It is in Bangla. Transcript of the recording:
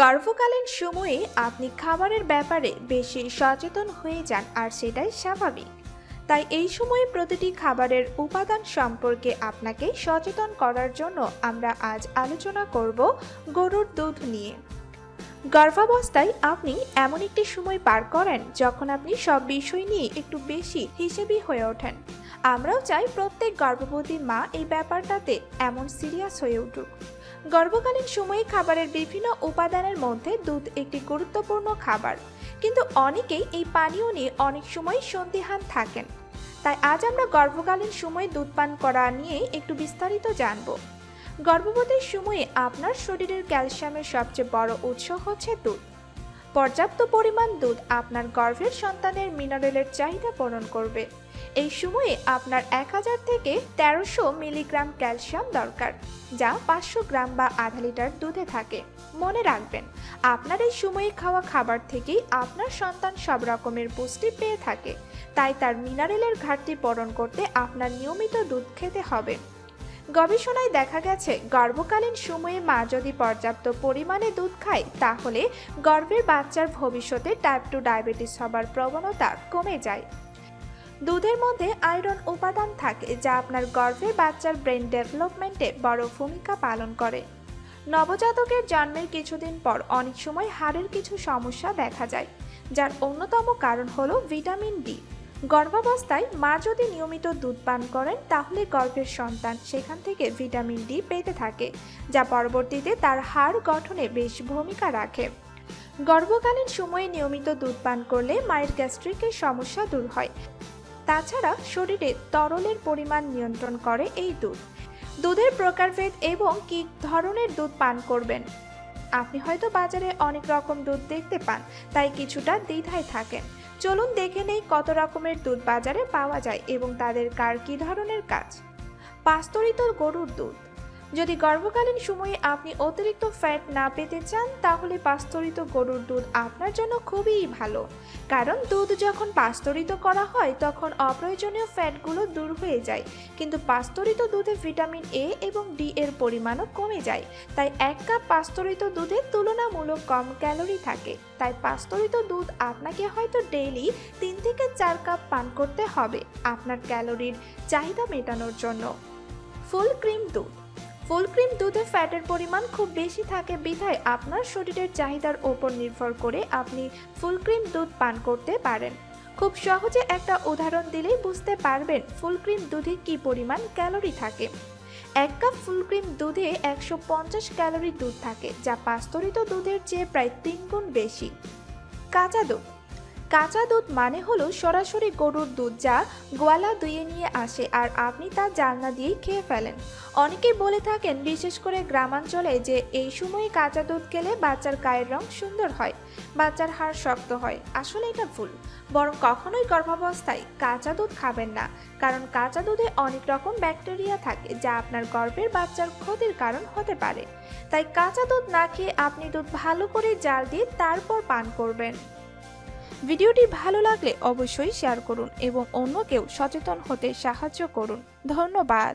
গর্ভকালীন সময়ে আপনি খাবারের ব্যাপারে বেশি সচেতন হয়ে যান, আর সেটাই স্বাভাবিক। তাই এই সময়ে প্রতিটি খাবারের উপাদান সম্পর্কে আপনাকে সচেতন করার জন্য আমরা আজ আলোচনা করব গরুর দুধ নিয়ে। গর্ভাবস্থায় আপনি এমন একটি সময় পার করেন যখন আপনি সব বিষয় নিয়ে একটু বেশি হিসেবি হয়ে ওঠেন। আমরাও চাই প্রত্যেক গর্ভবতী মা এই ব্যাপারটাতে এমন সিরিয়াস হয়ে উঠুক। গর্ভকালীন সময়ে খাবারের বিভিন্ন উপাদানের মধ্যে দুধ একটি গুরুত্বপূর্ণ খাবার। কিন্তু অনেকেই এই পানীয় নিয়ে অনেক সময় সন্দিহান থাকেন। তাই আজ আমরা গর্ভকালীন সময়ে দুধ পান করা নিয়ে একটু বিস্তারিত জানব। গর্ভবতীর সময়ে আপনার শরীরের ক্যালসিয়ামের সবচেয়ে বড় উৎস হচ্ছে দুধ। পর্যাপ্ত পরিমাণ দুধ আপনার গর্ভের সন্তানের মিনারেলের চাহিদা পূরণ করবে। এই সময়ে আপনার এক হাজার থেকে তেরোশো মিলিগ্রাম ক্যালসিয়াম দরকার, যা পাঁচশো গ্রাম বা আধা লিটার দুধে থাকে। মনে রাখবেন, আপনার এই সময়ে খাওয়া খাবার থেকেই আপনার সন্তান সব রকমের পুষ্টি পেয়ে থাকে। তাই তার মিনারেলের ঘাটতি পূরণ করতে আপনার নিয়মিত দুধ খেতে হবে। গবেষণায় দেখা গেছে, গর্ভকালীন সময়ে মা যদি পর্যাপ্ত পরিমাণে দুধ খায়, তাহলে গর্ভের বাচ্চার ভবিষ্যতে টাইপ টু ডায়াবেটিস হবার প্রবণতা কমে যায়। দুধের মধ্যে আয়রন উপাদান থাকে, যা আপনার গর্ভের বাচ্চার ব্রেন ডেভেলপমেন্টে বড় ভূমিকা পালন করে। নবজাতকের জন্মের কিছুদিন পর অনেক সময় হাড়ের কিছু সমস্যা দেখা যায়, যার অন্যতম কারণ হলো ভিটামিন ডি। গর্ভাবস্থায় মা যদি নিয়মিত দুধ পান করেন, তাহলে গর্ভের সন্তান সেখান থেকে ভিটামিন ডি পেতে থাকে, যা পরবর্তীতে তার হাড় গঠনে বেশ ভূমিকা রাখে। গর্ভকালীন সময়ে নিয়মিত দুধ পান করলে মায়ের গ্যাস্ট্রিকের সমস্যা দূর হয়। তাছাড়া শরীরে তরলের পরিমাণ নিয়ন্ত্রণ করে এই দুধ। দুধের প্রকারভেদ এবং কী ধরনের দুধ পান করবেন? আপনি হয়তো বাজারে অনেক রকম দুধ দেখতে পান, তাই কিছুটা দ্বিধায় থাকেন। চলুন দেখে নেই কত রকমের দুধ বাজারে পাওয়া যায় এবং তাদের কার কী ধরনের কাজ। পাস্তরিত গরুর দুধ। যদি গর্ভকালীন সময়ে আপনি অতিরিক্ত ফ্যাট না পেতে চান, তাহলে পাস্তরিত গরুর দুধ আপনার জন্য খুবই ভালো। কারণ দুধ যখন পাস্তরিত করা হয়, তখন অপ্রয়োজনীয় ফ্যাটগুলো দূর হয়ে যায়। কিন্তু পাস্তরিত দুধে ভিটামিন এ এবং ডি এর পরিমাণও কমে যায়। তাই এক কাপ পাস্তরিত দুধে তুলনামূলক কম ক্যালোরি থাকে। তাই পাস্তরিত দুধ আপনাকে হয়তো ডেইলি তিন থেকে চার কাপ পান করতে হবে আপনার ক্যালোরির চাহিদা মেটানোর জন্য। ফুল ক্রিম দুধ ফুল ক্রিম দুধে ফ্যাটের পরিমাণ খুব বেশি থাকে বিধায় আপনার শরীরের চাহিদার ওপর নির্ভর করে আপনি ফুল ক্রিম দুধ পান করতে পারেন। খুব সহজে একটা উদাহরণ দিলেই বুঝতে পারবেন ফুল ক্রিম দুধে কি পরিমাণ ক্যালোরি থাকে। এক কাপ ফুল ক্রিম দুধে একশো পঞ্চাশ ক্যালোরি দুধ থাকে, যা পাস্তরিত দুধের চেয়ে প্রায় তিন গুণ বেশি। কাঁচা দুধ কাঁচা দুধ মানে হলো সরাসরি গরুর দুধ যা গোয়ালা দুয়ে নিয়ে আসে আর আপনি তা জালনা দিয়েই খেয়ে ফেলেন। অনেকেই বলে থাকেন, বিশেষ করে গ্রামাঞ্চলে, যে এই সময়ে কাঁচা দুধ খেলে বাচ্চার গায়ের রং সুন্দর হয়, বাচ্চার হাড় শক্ত হয়। আসলে এটা ভুল। বরং কখনোই গর্ভাবস্থায় কাঁচা দুধ খাবেন না, কারণ কাঁচা দুধে অনেক রকম ব্যাকটেরিয়া থাকে, যা আপনার গর্ভের বাচ্চার ক্ষতির কারণ হতে পারে। তাই কাঁচা দুধ না খেয়ে আপনি দুধ ভালো করে জাল দিয়ে তারপর পান করবেন। ভিডিওটি ভালো লাগলে অবশ্যই শেয়ার করুন এবং অন্যকেও সচেতন হতে সাহায্য করুন। ধন্যবাদ।